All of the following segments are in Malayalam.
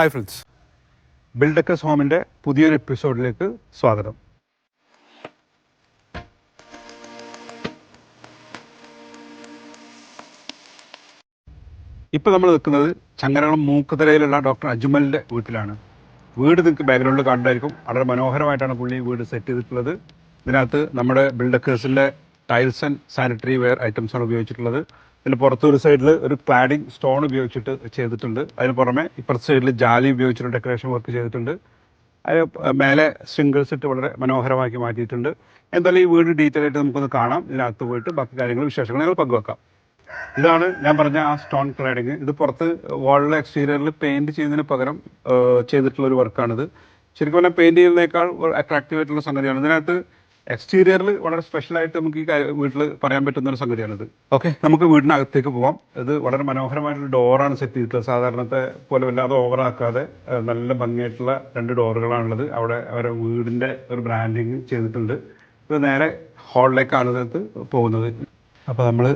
ഹായ് ഫ്രണ്ട്സ് ബിൽഡക്കസ് ഹോമിന്റെ പുതിയൊരു എപ്പിസോഡിലേക്ക് സ്വാഗതം. ഇപ്പോൾ നമ്മൾ നിൽക്കുന്നത് ചങ്ങരകുളം മൂക്കുതലയിലുള്ള ഡോക്ടർ അജ്മലിന്റെ വീട്ടിലാണ്. വീട് നിങ്ങൾക്ക് ബാക്ക്ഗ്രൗണ്ടിൽ കണ്ടായിരിക്കും വളരെ മനോഹരമായിട്ടാണ് പുള്ളി വീട് സെറ്റ് ചെയ്തിട്ടുള്ളത്. ഇതിനകത്ത് നമ്മുടെ ബിൽഡക്കേഴ്സിന്റെ ടൈൽസ് ആൻഡ് സാനിറ്ററി വെയർ ഐറ്റംസാണ് ഉപയോഗിച്ചിട്ടുള്ളത്. ഇതിന് പുറത്ത് ഒരു സൈഡിൽ ഒരു ക്ലാഡിംഗ് സ്റ്റോൺ ഉപയോഗിച്ചിട്ട് ചെയ്തിട്ടുണ്ട്. അതിന് പുറമെ ഇപ്പുറത്തെ സൈഡിൽ ജാലി ഉപയോഗിച്ചിട്ട് ഡെക്കറേഷൻ വർക്ക് ചെയ്തിട്ടുണ്ട്. അതിന് മേലെ സിംഗിൾസ് ഇട്ട് വളരെ മനോഹരമാക്കി മാറ്റിയിട്ടുണ്ട്. എന്തായാലും ഈ വീട് ഡീറ്റെയിൽ ആയിട്ട് നമുക്കൊന്ന് കാണാം. ഇതിനകത്ത് പോയിട്ട് ബാക്കി കാര്യങ്ങൾ വിശേഷങ്ങൾ ഞങ്ങൾ പങ്കുവെക്കാം. ഇതാണ് ഞാൻ പറഞ്ഞ ആ സ്റ്റോൺ ക്ലാഡിങ് ഇത് പുറത്ത് വാളിലെ എക്സ്റ്റീരിയറിൽ പെയിന്റ് ചെയ്യുന്നതിന് പകരം ചെയ്തിട്ടുള്ള ഒരു വർക്കാണിത് ശരിക്കും പറഞ്ഞാൽ പെയിന്റ് ചെയ്യുന്നതിനേക്കാൾ അട്രാക്റ്റീവ് ആയിട്ടുള്ള സംഗതിയാണ്. ഇതിനകത്ത് എക്സ്റ്റീരിയറിൽ വളരെ സ്പെഷ്യൽ ആയിട്ട് നമുക്ക് ഈ വീട്ടിൽ പറയാൻ പറ്റുന്ന ഒരു സംഗതിയാണിത്. ഓക്കെ നമുക്ക് വീടിനകത്തേക്ക് പോവാം. ഇത് വളരെ മനോഹരമായിട്ടുള്ള ഡോറാണ് സെറ്റ് ചെയ്തിട്ടുള്ളത്. സാധാരണത്തെ പോലെ വല്ലാതെ ഓവറാക്കാതെ നല്ല ഭംഗിയായിട്ടുള്ള രണ്ട് ഡോറുകളാണുള്ളത്. അവിടെ അവരെ വീടിന്റെ ഒരു ബ്രാൻഡിങ് ചെയ്തിട്ടുണ്ട്. ഇത് നേരെ ഹാളിലേക്കാണ് ഇതിനകത്ത് പോകുന്നത്. അപ്പോൾ നമ്മൾ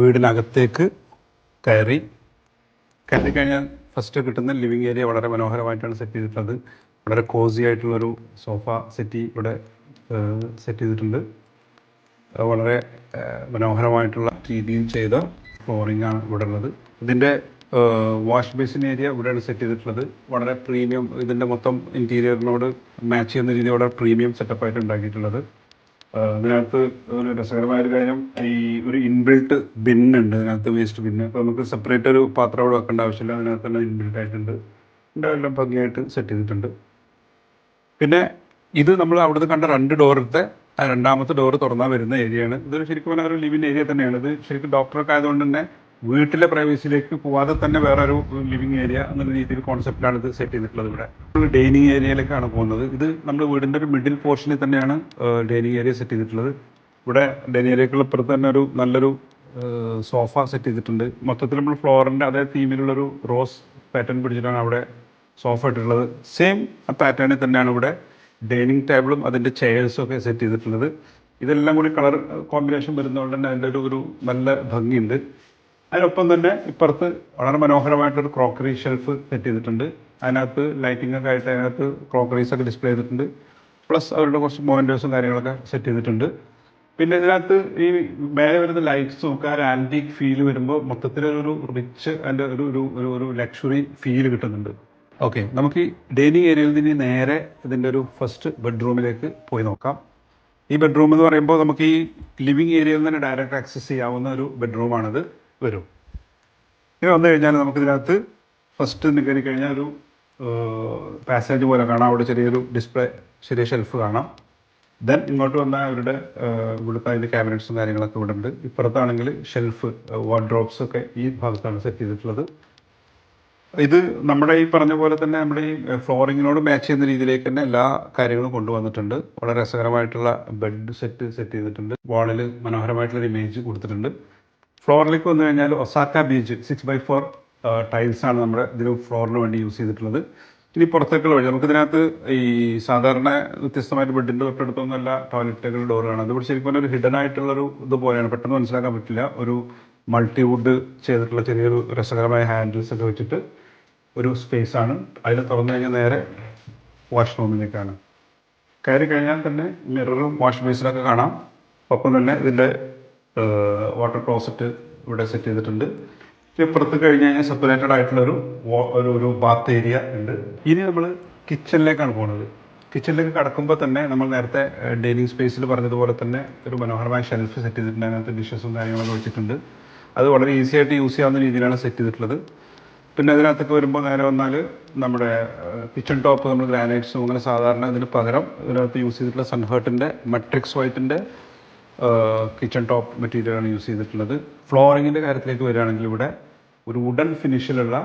വീടിനകത്തേക്ക് കയറി കയറി കഴിഞ്ഞാൽ ഫസ്റ്റ് കിട്ടുന്ന ലിവിങ് ഏരിയ വളരെ മനോഹരമായിട്ടാണ് സെറ്റ് ചെയ്തിട്ടുള്ളത്. വളരെ കോസി ആയിട്ടുള്ളൊരു സോഫ സെറ്റി ഇവിടെ സെറ്റ് ചെയ്തിട്ടുണ്ട്. വളരെ മനോഹരമായിട്ടുള്ള രീതിയിൽ ചെയ്ത ഫ്ലോറിംഗ് ആണ് ഇവിടെ ഉള്ളത്. ഇതിന്റെ വാഷ് ബേസിൻ ഏരിയ ഇവിടെയാണ് സെറ്റ് ചെയ്തിട്ടുള്ളത്. വളരെ പ്രീമിയം ഇതിന്റെ മൊത്തം ഇന്റീരിയറിനോട് മാച്ച് ചെയ്യുന്ന രീതിയിൽ വളരെ പ്രീമിയം സെറ്റപ്പായിട്ട് ഉണ്ടാക്കിയിട്ടുള്ളത്. ഇതിനകത്ത് ഒരു രസകരമായ ഒരു കാര്യം ഈ ഒരു ഇൻബിൽട്ട് ബിൻ ഉണ്ട്. ഇതിനകത്ത് വേസ്റ്റ് ബിന്ന് അപ്പോൾ നമുക്ക് സെപ്പറേറ്റ് ഒരു പാത്രം അവിടെ വെക്കേണ്ട ആവശ്യമില്ല. അതിനകത്ത് തന്നെ ഇൻബിൽട്ട് ആയിട്ടുണ്ട്. എല്ലാം ഭംഗിയായിട്ട് സെറ്റ് ചെയ്തിട്ടുണ്ട്. പിന്നെ ഇത് നമ്മൾ അവിടുന്ന് കണ്ട രണ്ട് ഡോറിലത്തെ രണ്ടാമത്തെ ഡോർ തുറന്നാൽ വരുന്ന ഏരിയയാണ്. ഇത് ശരിക്കും പറഞ്ഞാൽ ഒരു ലിവിങ് ഏരിയ തന്നെയാണ്. ഇത് ശരിക്കും ഡോക്ടറൊക്കെ ആയതുകൊണ്ട് തന്നെ വീട്ടിലെ പ്രൈവസിയിലേക്ക് പോവാതെ തന്നെ വേറെ ഒരു ലിവിങ് ഏരിയ എന്നുള്ള രീതിയിൽ കോൺസെപ്റ്റിലാണ് ഇത് സെറ്റ് ചെയ്തിട്ടുള്ളത് ഇവിടെ. നമ്മൾ ഡൈനിങ് ഏരിയയിലേക്കാണ് പോകുന്നത്. ഇത് നമ്മൾ വീടിന്റെ ഒരു മിഡിൽ പോർഷനിൽ തന്നെയാണ് ഡൈനിങ് ഏരിയ സെറ്റ് ചെയ്തിട്ടുള്ളത്. ഇവിടെ ഡൈനിങ് ഏരിയക്കുള്ള ഇപ്പുറത്ത് തന്നെ ഒരു നല്ലൊരു സോഫ സെറ്റ് ചെയ്തിട്ടുണ്ട്. മൊത്തത്തിൽ നമ്മൾ ഫ്ലോറിന്റെ അതേ തീമിലുള്ളൊരു റോസ് പാറ്റേൺ പിടിച്ചിട്ടാണ് അവിടെ സോഫ ഇട്ടിട്ടുള്ളത്. സെയിം ആ പാറ്റേണിൽ തന്നെയാണ് ഇവിടെ ഡൈനിങ് ടേബിളും അതിന്റെ ചെയർസും ഒക്കെ സെറ്റ് ചെയ്തിട്ടുള്ളത്. ഇതെല്ലാം കൂടി കളർ കോമ്പിനേഷൻ വരുന്നതുകൊണ്ട് തന്നെ അതിന്റെ ഒരു ഒരു നല്ല ഭംഗിയുണ്ട്. അതിനൊപ്പം തന്നെ ഇപ്പുറത്ത് വളരെ മനോഹരമായിട്ടൊരു ക്രോക്കറി ഷെൽഫ് സെറ്റ് ചെയ്തിട്ടുണ്ട്. അതിനകത്ത് ലൈറ്റിംഗ് ഒക്കെ ആയിട്ട് അതിനകത്ത് ക്രോക്കറീസ് ഒക്കെ ഡിസ്പ്ലേ ചെയ്തിട്ടുണ്ട്. പ്ലസ് അവരുടെ കുറച്ച് മോയിന്റേഴ്സും കാര്യങ്ങളൊക്കെ സെറ്റ് ചെയ്തിട്ടുണ്ട്. പിന്നെ ഇതിനകത്ത് ഈ മേലെ വരുന്ന ലൈറ്റ്സും ഒക്കെ ആ ആന്റീക് ഫീൽ വരുമ്പോൾ മൊത്തത്തിലൊരു റിച്ച് അതിന്റെ ഒരു ഒരു ഒരു ലക്ഷറി ഫീൽ കിട്ടുന്നുണ്ട്. ഓക്കെ നമുക്ക് ഈ ഡൈനിങ് ഏരിയയിൽ നിന്ന് നേരെ ഇതിന്റെ ഒരു ഫസ്റ്റ് ബെഡ്റൂമിലേക്ക് പോയി നോക്കാം. ഈ ബെഡ്റൂം എന്ന് പറയുമ്പോൾ നമുക്ക് ഈ ലിവിങ് ഏരിയയിൽ നിന്ന് തന്നെ ഡയറക്റ്റ് ആക്സസ് ചെയ്യാവുന്ന ഒരു ബെഡ്റൂമാണിത് വരും. ഇനി വന്നു കഴിഞ്ഞാൽ നമുക്കിതിനകത്ത് ഫസ്റ്റ് നിന്ന് കയറി കഴിഞ്ഞാൽ ഒരു പാസേജ് പോലെ കാണാം. അവിടെ ചെറിയൊരു ഡിസ്പ്ലേ ചെറിയ ഷെൽഫ് കാണാം. ദെൻ ഇങ്ങോട്ട് വന്നാൽ അവരുടെ ഇവിടുത്തെ അതിന്റെ ക്യാബിനറ്റ്സും കാര്യങ്ങളൊക്കെ ഇവിടെ ഉണ്ട് ഇപ്പുറത്താണെങ്കിൽ ഷെൽഫ് വാർഡ്രോപ്സ് ഒക്കെ ഈ ഭാഗത്താണ് സെറ്റ് ചെയ്തിട്ടുള്ളത്. ഇത് നമ്മുടെ ഈ പറഞ്ഞ പോലെ തന്നെ നമ്മുടെ ഈ ഫ്ലോറിങ്ങിനോട് മാച്ച് ചെയ്യുന്ന രീതിയിലേക്ക് തന്നെ എല്ലാ കാര്യങ്ങളും കൊണ്ടുവന്നിട്ടുണ്ട്. വളരെ രസകരമായിട്ടുള്ള ബെഡ് സെറ്റ് സെറ്റ് ചെയ്തിട്ടുണ്ട്. വാളിൽ മനോഹരമായിട്ടുള്ള ഇമേജ് കൊടുത്തിട്ടുണ്ട്. ഫ്ലോറിലേക്ക് വന്നു കഴിഞ്ഞാൽ Osaka beach six by four tiles ആണ് നമ്മുടെ ഇതിന് ഫ്ലോറിന് വേണ്ടി യൂസ് ചെയ്തിട്ടുള്ളത്. ഇനി പുറത്തേക്കുള്ള വഴി നമുക്ക് ഇതിനകത്ത് ഈ സാധാരണ വ്യത്യസ്തമായിട്ട് ബെഡിന്റെ തൊട്ടടുത്തൊന്നുമല്ല ടോയ്ലറ്റുകൾ ഡോറാണ് അതുപോലെ ശരിക്കും പറഞ്ഞാൽ ഒരു ഹിഡൻ ഇതുപോലെയാണ് പെട്ടെന്ന് മനസ്സിലാക്കാൻ പറ്റില്ല. ഒരു മൾട്ടിവുഡ് ചെയ്തിട്ടുള്ള ചെറിയൊരു രസകരമായ ഹാൻഡിൽസ് ഒക്കെ വെച്ചിട്ട് ഒരു സ്പേസ് ആണ്. അതിൽ തുറന്നു കഴിഞ്ഞാൽ നേരെ വാഷ് റൂമിലേക്കാണ് കയറി കഴിഞ്ഞാൽ തന്നെ മിററും വാഷ് ബേസിലൊക്കെ കാണാം. ഒപ്പം തന്നെ ഇതിന്റെ വാട്ടർ ക്ലോസറ്റ് ഇവിടെ സെറ്റ് ചെയ്തിട്ടുണ്ട്. ഇപ്പുറത്ത് കഴിഞ്ഞ് കഴിഞ്ഞാൽ സെപ്പറേറ്റഡ് ആയിട്ടുള്ളൊരു ഒരു ഒരു ബാത്ത് ഏരിയ ഉണ്ട്. ഇനി നമ്മൾ കിച്ചണിലേക്കാണ് പോകുന്നത്. കിച്ചണിലേക്ക് കടക്കുമ്പോൾ തന്നെ നമ്മൾ നേരത്തെ ഡൈനിങ് സ്പേസിൽ പറഞ്ഞതുപോലെ തന്നെ ഒരു മനോഹരമായ ഷെൽഫ് സെറ്റ് ചെയ്തിട്ടുണ്ട്. അതിനകത്ത് ഡിഷസും കാര്യങ്ങളൊക്കെ വെച്ചിട്ടുണ്ട്. അത് വളരെ ഈസി ആയിട്ട് യൂസ് ചെയ്യാവുന്ന രീതിയിലാണ് സെറ്റ് ചെയ്തിട്ടുള്ളത്. പിന്നെ അതിനകത്തൊക്കെ വരുമ്പോൾ നേരെ വന്നാൽ നമ്മുടെ കിച്ചൺ ടോപ്പ് നമ്മൾ ഗ്രാനൈറ്റ്സും അങ്ങനെ സാധാരണ ഇതിന് പകരം ഇതിനകത്ത് യൂസ് ചെയ്തിട്ടുള്ള സൺഹേർട്ടിന്റെ മെട്രിക്സ് വൈറ്റിന്റെ കിച്ചൺ ടോപ്പ് മെറ്റീരിയലാണ് യൂസ് ചെയ്തിട്ടുള്ളത്. ഫ്ലോറിങ്ങിന്റെ കാര്യത്തിലേക്ക് വരികയാണെങ്കിൽ ഇവിടെ ഒരു വുഡൻ ഫിനിഷിലുള്ള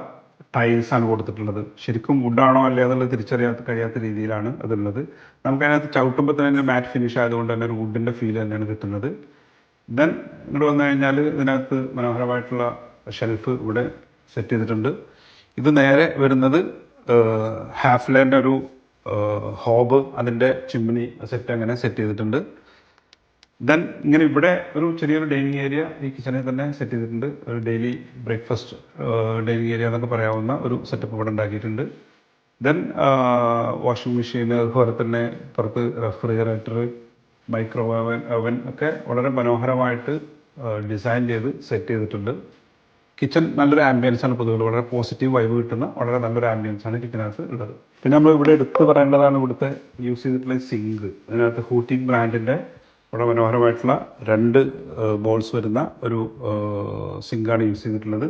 ടൈൽസ് ആണ് കൊടുത്തിട്ടുള്ളത്. ശരിക്കും വുഡാണോ അല്ലേ എന്നുള്ളത് തിരിച്ചറിയാത്ത കഴിയാത്ത രീതിയിലാണ് അതുള്ളത് നമുക്ക് അതിനകത്ത് ചവിട്ടുമ്പോൾ തന്നെ മാറ്റ് ഫിനിഷ് ആയതുകൊണ്ട് തന്നെ ഒരു വുഡിന്റെ ഫീൽ തന്നെയാണ് കിട്ടുന്നത്. ദെൻ ഇങ്ങോട്ട് വന്നു കഴിഞ്ഞാൽ ഇതിനകത്ത് മനോഹരമായിട്ടുള്ള ഷെൽഫ് ഇവിടെ സെറ്റ് ചെയ്തിട്ടുണ്ട്. ഇത് നേരെ വരുന്നത് ഹാഫ് ലാൻഡ് ഒരു ഹോബ് അതിന്റെ ചിമ്മിനി സെറ്റ് അങ്ങനെ സെറ്റ് ചെയ്തിട്ടുണ്ട്. ദെൻ ഇങ്ങനെ ഇവിടെ ഒരു ചെറിയൊരു ഡൈനിങ് ഏരിയ ഈ കിച്ചണിൽ തന്നെ സെറ്റ് ചെയ്തിട്ടുണ്ട്. ഒരു ഡെയിലി ബ്രേക്ക്ഫാസ്റ്റ് ഡൈനിങ് ഏരിയ എന്നൊക്കെ പറയാവുന്ന ഒരു സെറ്റപ്പ് ഇവിടെ ഉണ്ടാക്കിയിട്ടുണ്ട്. ദെൻ വാഷിംഗ് മെഷീൻ അതുപോലെ തന്നെ പുറത്ത് റെഫ്രിജറേറ്റർ മൈക്രോവേവൻ അവൻ ഒക്കെ വളരെ മനോഹരമായിട്ട് ഡിസൈൻ ചെയ്ത് സെറ്റ് ചെയ്തിട്ടുണ്ട്. കിച്ചൺ നല്ലൊരു ആംബിയൻസ് ആണ് പൊതുവെ. വളരെ പോസിറ്റീവ് വൈബ് കിട്ടുന്ന വളരെ നല്ലൊരു ആംബിയൻസ് ആണ് കിച്ചനകത്ത് ഉള്ളത്. പിന്നെ നമ്മൾ ഇവിടെ എടുത്ത് പറയേണ്ടതാണ് ഇവിടുത്തെ യൂസ് ചെയ്തിട്ടുള്ള സിങ്ക് അതിനകത്ത് ഹൂട്ടിംഗ് ബ്രാൻഡിന്റെ വളരെ മനോഹരമായിട്ടുള്ള രണ്ട് ബോൾസ് വരുന്ന ഒരു സിങ്കാണ് യൂസ് ചെയ്തിട്ടുള്ളത്.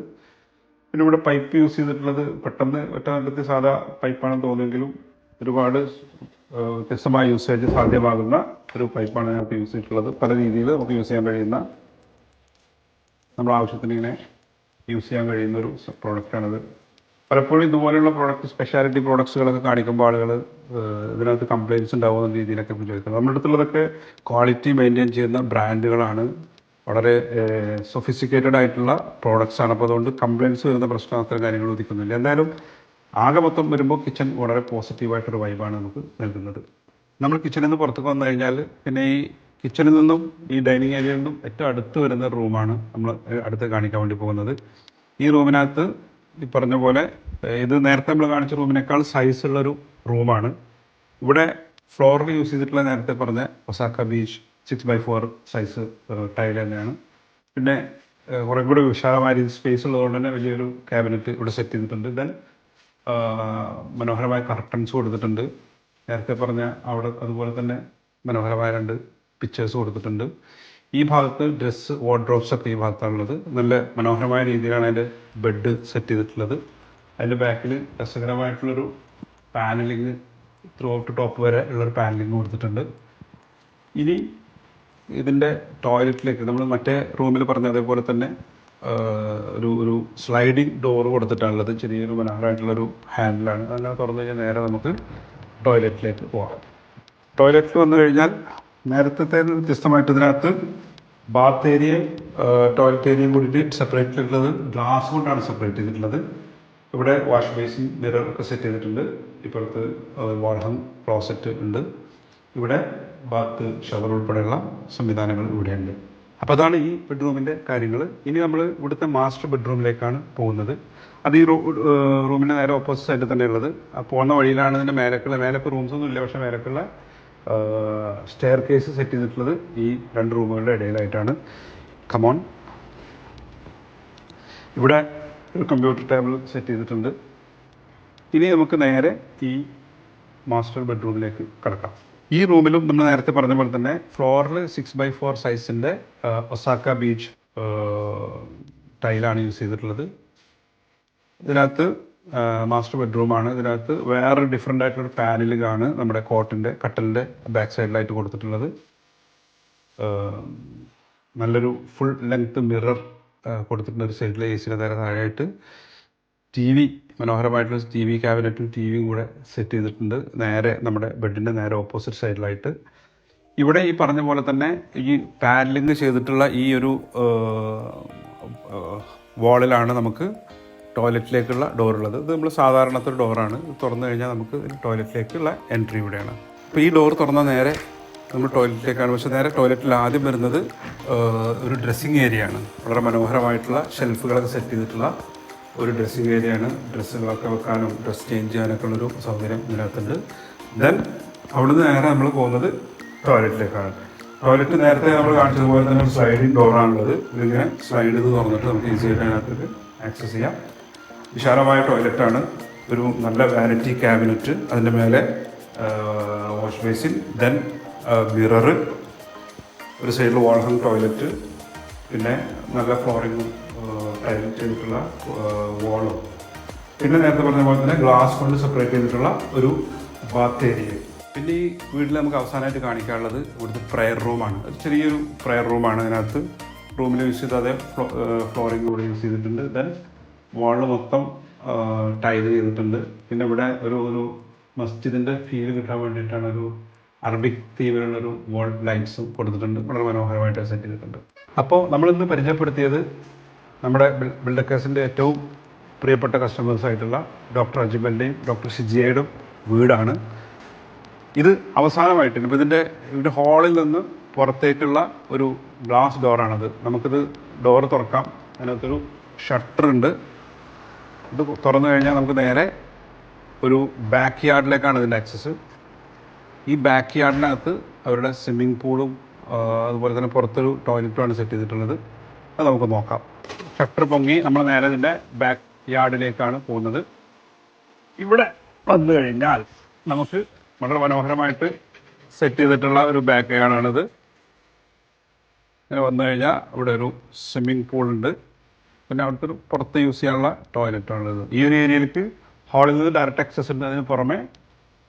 പിന്നെ ഇവിടെ പൈപ്പ് യൂസ് ചെയ്തിട്ടുള്ളത് പെട്ടെന്ന് ഒറ്റ നല്ലത്തെ സാധാ പൈപ്പാണെന്ന് തോന്നിയെങ്കിലും ഒരുപാട് വ്യത്യസ്തമായ യൂസേജ് സാധ്യമാകുന്ന ഒരു പൈപ്പാണ് അതിനകത്ത് യൂസ് ചെയ്തിട്ടുള്ളത്. പല രീതിയിൽ നമുക്ക് യൂസ് ചെയ്യാൻ കഴിയുന്ന നമ്മുടെ ആവശ്യത്തിന് ഇങ്ങനെ യൂസ് ചെയ്യാൻ കഴിയുന്ന ഒരു പ്രോഡക്റ്റാണിത് പലപ്പോഴും ഇതുപോലെയുള്ള പ്രോഡക്റ്റ് സ്പെഷ്യാലിറ്റി പ്രോഡക്ട്സുകളൊക്കെ കാണിക്കുമ്പോൾ ആളുകൾ ഇതിനകത്ത് കംപ്ലയിൻസ് ഉണ്ടാവുന്ന രീതിയിലൊക്കെ ചോദിക്കുന്നത്. നമ്മുടെ അടുത്തുള്ളതൊക്കെ ക്വാളിറ്റി മെയിന്റെയിൻ ചെയ്യുന്ന ബ്രാൻഡുകളാണ് വളരെ സൊഫിസ്റ്റിക്കേറ്റഡ് ആയിട്ടുള്ള പ്രോഡക്ട്സ് ആണ്. അപ്പോൾ അതുകൊണ്ട് കംപ്ലയിൻസ് വരുന്ന പ്രശ്നം അത്തരം കാര്യങ്ങൾ ഉദിക്കുന്നില്ല. എന്തായാലും ആകെ മൊത്തം വരുമ്പോൾ കിച്ചൺ വളരെ പോസിറ്റീവായിട്ടൊരു വൈബാണ് നമുക്ക് നൽകുന്നത്. നമ്മൾ കിച്ചണിൽ നിന്ന് പുറത്തേക്ക് വന്നു കഴിഞ്ഞാൽ പിന്നെ ഈ കിച്ചണിൽ നിന്നും ഈ ഡൈനിങ് ഏരിയയിൽ നിന്നും ഏറ്റവും അടുത്ത് വരുന്ന റൂമാണ് നമ്മൾ അടുത്ത് കാണിക്കാൻ വേണ്ടി പോകുന്നത്. ഈ റൂമിനകത്ത് ഈ പറഞ്ഞ പോലെ ഇത് നേരത്തെ നമ്മൾ കാണിച്ച റൂമിനേക്കാൾ സൈസ് ഉള്ളൊരു റൂമാണ്. ഇവിടെ ഫ്ലോറിൽ യൂസ് ചെയ്തിട്ടുള്ള നേരത്തെ പറഞ്ഞ Osaka beach six by four size tile തന്നെയാണ്. പിന്നെ കുറേ കൂടി വിശാലമായ രീതിയിൽ സ്പേസ് ഉള്ളതുകൊണ്ട് തന്നെ വലിയൊരു ക്യാബിനറ്റ് ഇവിടെ സെറ്റ് ചെയ്തിട്ടുണ്ട്. ദെൻ മനോഹരമായ കർട്ടൻസ് കൊടുത്തിട്ടുണ്ട്. നേരത്തെ പറഞ്ഞ അവിടെ അതുപോലെ തന്നെ മനോഹരമായ രണ്ട് പിക്ചേഴ്സ് കൊടുത്തിട്ടുണ്ട്. ഈ ഭാഗത്ത് ഡ്രസ്സ് വാർഡ്രോബ്സ് ഒക്കെ ഈ ഭാഗത്താണുള്ളത്. നല്ല മനോഹരമായ രീതിയിലാണ് അതിന്റെ ബെഡ് സെറ്റ് ചെയ്തിട്ടുള്ളത്. അതിന്റെ ബാക്കിൽ രസകരമായിട്ടുള്ളൊരു പാനലിങ് ത്രൂ ഔട്ട് ടോപ്പ് വരെ ഉള്ളൊരു പാനലിങ് കൊടുത്തിട്ടുണ്ട്. ഇനി ഇതിന്റെ ടോയ്ലറ്റിലേക്ക് നമ്മൾ മറ്റേ റൂമിൽ പറഞ്ഞ അതേപോലെ തന്നെ ഒരു ഒരു സ്ലൈഡിങ് ഡോർ കൊടുത്തിട്ടാണുള്ളത്. ചെറിയൊരു മനോഹരമായിട്ടുള്ളൊരു ഹാൻഡിലാണ് അതെല്ലാം തുറന്നു കഴിഞ്ഞാൽ നേരെ നമുക്ക് ടോയ്ലറ്റിലേക്ക് പോകാം ടോയ്ലറ്റിൽ വന്നു കഴിഞ്ഞാൽ നേരത്തെ വ്യത്യസ്തമായിട്ട് ഇതിനകത്ത് ബാത്ത് ഏരിയയും ടോയ്ലറ്റ് ഏരിയയും കൂടിയിട്ട് സെപ്പറേറ്റ് ഉള്ളത് ഗ്ലാസ് കൊണ്ടാണ് സെപ്പറേറ്റ് ചെയ്തിട്ടുള്ളത്. ഇവിടെ വാഷ് ബേസിൻ മിറർ ഒക്കെ സെറ്റ് ചെയ്തിട്ടുണ്ട്. ഇപ്പുറത്ത് വാൾഹം ക്ലോസറ്റ് ഉണ്ട്. ഇവിടെ ബാത്ത് ഷവർ ഉൾപ്പെടെയുള്ള സംവിധാനങ്ങൾ ഇവിടെയുണ്ട്. അപ്പോൾ അതാണ് ഈ ബെഡ്റൂമിന്റെ കാര്യങ്ങൾ ഇനി നമ്മൾ ഇവിടുത്തെ മാസ്റ്റർ ബെഡ്റൂമിലേക്കാണ് പോകുന്നത്. അത് ഈ റൂമിന്റെ നേരെ ഓപ്പോസിറ്റ് സൈഡിൽ തന്നെ ഉള്ളത് ആ പോകുന്ന വഴിയിലാണ് ഇതിന്റെ മേലേക്കുള്ള മേലൊക്കെ റൂംസ് ഒന്നും ഇല്ല പക്ഷേ മേലേക്കുള്ള സ്റ്റെയർ കേസ് സെറ്റ് ചെയ്തിട്ടുള്ളത് ഈ രണ്ട് റൂമുകളുടെ ഇടയിലായിട്ടാണ്. കമോൺ ഇവിടെ ഒരു കമ്പ്യൂട്ടർ ടേബിൾ സെറ്റ് ചെയ്തിട്ടുണ്ട്. ഇനി നമുക്ക് നേരെ ഈ മാസ്റ്റർ ബെഡ്റൂമിലേക്ക് കിടക്കാം. ഈ റൂമിലും നമ്മൾ നേരത്തെ പറഞ്ഞ പോലെ തന്നെ ഫ്ലോറിൽ സിക്സ് ബൈ ഫോർ സൈസിന്റെ ഒസാക്ക ബീച്ച് ടൈലാണ് യൂസ് ചെയ്തിട്ടുള്ളത്. ഇതിനകത്ത് മാസ്റ്റർ ബെഡ്റൂമാണ് ഇതിനകത്ത് വേറെ ഡിഫറെന്റ് ആയിട്ടുള്ളൊരു പാനലിലാണ് നമ്മുടെ കോട്ടിന്റെ കട്ടലിന്റെ ബാക്ക് സൈഡിലായിട്ട് കൊടുത്തിട്ടുള്ളത്. നല്ലൊരു ഫുൾ ലെങ്ത് മിറർ കൊടുത്തിട്ടുണ്ട് ഒരു സൈഡിൽ എ സിയുടെ നേരെ താഴെയായിട്ട്. ടി വി മനോഹരമായിട്ടുള്ള ടി വി ക്യാബിനറ്റും ടി വിയും കൂടെ സെറ്റ് ചെയ്തിട്ടുണ്ട്. നേരെ നമ്മുടെ ബെഡിന്റെ നേരെ ഓപ്പോസിറ്റ് സൈഡിലായിട്ട് ഇവിടെ ഈ പറഞ്ഞ പോലെ തന്നെ ഈ പാനലിങ് ചെയ്തിട്ടുള്ള ഈ ഒരു വാളിലാണ് നമുക്ക് ടോയ്ലറ്റിലേക്കുള്ള ഡോറുള്ളത്. ഇത് നമ്മൾ സാധാരണത്തെ ഡോറാണ്. തുറന്നു കഴിഞ്ഞാൽ നമുക്ക് ടോയ്ലറ്റിലേക്കുള്ള എൻട്രി ഇവിടെയാണ്. അപ്പോൾ ഈ ഡോർ തുറന്നാൽ നേരെ നമ്മൾ ടോയ്ലറ്റിലേക്കാണ്. പക്ഷേ നേരെ ടോയ്ലറ്റിൽ ആദ്യം വരുന്നത് ഒരു ഡ്രസ്സിങ് ഏരിയ ആണ് വളരെ മനോഹരമായിട്ടുള്ള ഷെൽഫുകളൊക്കെ സെറ്റ് ചെയ്തിട്ടുള്ള ഒരു ഡ്രസ്സിങ് ഏരിയ ആണ് ഡ്രസ്സുകളൊക്കെ വെക്കാനും ഡ്രസ്സ് ചേഞ്ച് ചെയ്യാനൊക്കെ ഉള്ളൊരു സൗകര്യം ഇതിനകത്തുണ്ട്. ദെൻ അവിടുന്ന് നേരെ നമ്മൾ പോകുന്നത് ടോയ്ലറ്റിലേക്കാണ്. ടോയ്ലറ്റ് നേരത്തെ നമ്മൾ കാണിച്ചതുപോലെ തന്നെ സ്ലൈഡിങ് ഡോറാണുള്ളത് ഇതിങ്ങനെ സ്ലൈഡ് ചെയ്ത് തുറന്നിട്ട് നമുക്ക് ഈസി ആയിട്ട് അതിനകത്തേക്ക് ആക്സസ് ചെയ്യാം. വിശാലമായ ടോയ്ലറ്റാണ്. ഒരു നല്ല വാനിറ്റി ക്യാബിനറ്റ് അതിന്റെ മേലെ വാഷ് ബേസിൻ ദെൻ മിററ് ഒരു സൈഡിൽ വാൾ ഹങ് ടോയ്ലറ്റ് പിന്നെ നല്ല ഫ്ലോറിങ്ങും ടൈൽ ചെയ്തിട്ടുള്ള വാളും പിന്നെ നേരത്തെ പറഞ്ഞ പോലെ തന്നെ ഗ്ലാസ് കൊണ്ട് സെപ്പറേറ്റ് ചെയ്തിട്ടുള്ള ഒരു ബാത്ത് ഏരിയ പിന്നെ ഈ വീട്ടിൽ നമുക്ക് അവസാനമായിട്ട് കാണിക്കാനുള്ളത് ഇവിടുത്തെ പ്രെയർ റൂമാണ് ചെറിയൊരു പ്രെയർ റൂമാണ് അതിനകത്ത്. റൂമിൽ യൂസ് ചെയ്ത അതേ ഫ്ലോറിംഗ് കൂടെ യൂസ് ചെയ്തിട്ടുണ്ട്. ദെൻ വാളിൽ മൊത്തം ടൈൽ ചെയ്തിട്ടുണ്ട്. പിന്നെ ഇവിടെ ഒരു ഒരു മസ്ജിദിന്റെ ഫീൽ കിട്ടാൻ വേണ്ടിയിട്ടാണ് ഒരു അറബിക് തീമിലുള്ളൊരു വാൾ ലൈറ്റ്സും കൊടുത്തിട്ടുണ്ട്. വളരെ മനോഹരമായിട്ട് സെറ്റ് ചെയ്തിട്ടുണ്ട്. അപ്പോൾ നമ്മളിന്ന് പരിചയപ്പെടുത്തിയത് നമ്മുടെ ബിൽഡക്കേഴ്സിന്റെ ഏറ്റവും പ്രിയപ്പെട്ട കസ്റ്റമേഴ്സ് ആയിട്ടുള്ള ഡോക്ടർ അജിബലിന്റെയും ഡോക്ടർ ഷിജിയയുടെയും വീടാണ്. ഇത് അവസാനമായിട്ട് ഇപ്പോൾ ഇതിന്റെ ഇതിന്റെ ഹാളിൽ നിന്ന് പുറത്തേക്കുള്ള ഒരു ഗ്ലാസ് ഡോറാണത് നമുക്കിത് ഡോറ് തുറക്കാം. അതിനകത്തൊരു ഷട്ടർ ഉണ്ട്. ഇത് തുറന്നു കഴിഞ്ഞാൽ നമുക്ക് നേരെ ഒരു ബാക്ക് യാർഡിലേക്കാണ് ഇതിന്റെ ആക്സസ് ഈ ബാക്ക് യാർഡിനകത്ത് അവരുടെ സ്വിമ്മിംഗ് പൂളും അതുപോലെ തന്നെ പുറത്തൊരു ടോയ്ലറ്റുമാണ് സെറ്റ് ചെയ്തിട്ടുള്ളത്. അത് നമുക്ക് നോക്കാം. ഷട്ടർ പൊങ്ങി നമ്മൾ നേരെ ഇതിന്റെ ബാക്ക് യാർഡിലേക്കാണ് പോകുന്നത്. ഇവിടെ വന്നു കഴിഞ്ഞാൽ നമുക്ക് വളരെ മനോഹരമായിട്ട് സെറ്റ് ചെയ്തിട്ടുള്ള ഒരു ബാക്ക് യാർഡാണിത് ഇങ്ങനെ വന്നു കഴിഞ്ഞാൽ ഇവിടെ ഒരു സ്വിമ്മിംഗ് പൂളുണ്ട് പിന്നെ അവിടുത്തെ പുറത്ത് യൂസ് ചെയ്യാനുള്ള ടോയ്ലറ്റാണുള്ളത് ഈ ഒരു ഏരിയയിലേക്ക് ഹാളിൽ നിന്ന് ഡയറക്റ്റ് ആക്സസ് ഉണ്ട്. അതിന് പുറമെ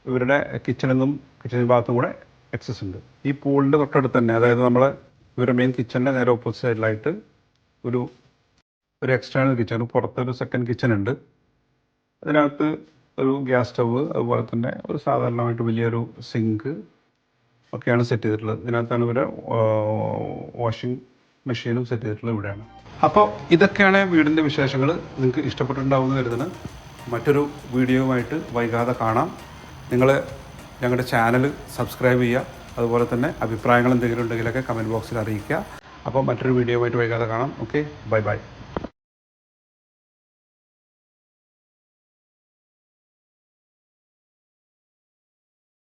ഇവരുടെ കിച്ചണിൽ നിന്നും കിച്ചൺ ഭാഗത്തും കൂടെ ആക്സസ് ഉണ്ട്. ഈ പൂളിന്റെ തൊട്ടടുത്ത് തന്നെ അതായത് നമ്മൾ ഇവരുടെ മെയിൻ കിച്ചണിന്റെ നേരെ ഓപ്പോസിറ്റ് സൈഡിലായിട്ട് ഒരു ഒരു എക്സ്റ്റേണൽ കിച്ചൺ പുറത്തൊരു സെക്കൻഡ് കിച്ചൺ ഉണ്ട്. അതിനകത്ത് ഒരു ഗ്യാസ് സ്റ്റവ് അതുപോലെ തന്നെ ഒരു സാധാരണമായിട്ട് വലിയൊരു സിങ്ക് ഒക്കെയാണ് സെറ്റ് ചെയ്തിട്ടുള്ളത്. ഇതിനകത്താണ് ഇവരെ വാഷിംഗ് മെഷീനും സെറ്റ് ചെയ്തിട്ടുള്ള ഇവിടെയാണ്. അപ്പോൾ ഇതൊക്കെയാണ് വീടിന്റെ വിശേഷങ്ങൾ നിങ്ങൾക്ക് ഇഷ്ടപ്പെട്ടിട്ടുണ്ടാവുമെന്ന് കരുതുന്നു. മറ്റൊരു വീഡിയോയുമായിട്ട് വൈകാതെ കാണാം. നിങ്ങൾ ഞങ്ങളുടെ ചാനൽ സബ്സ്ക്രൈബ് ചെയ്യുക. അതുപോലെ തന്നെ അഭിപ്രായങ്ങൾ എന്തെങ്കിലും ഉണ്ടെങ്കിലൊക്കെ കമന്റ് ബോക്സിൽ അറിയിക്കുക. അപ്പോൾ മറ്റൊരു വീഡിയോയുമായിട്ട് വൈകാതെ കാണാം. Okay bye bye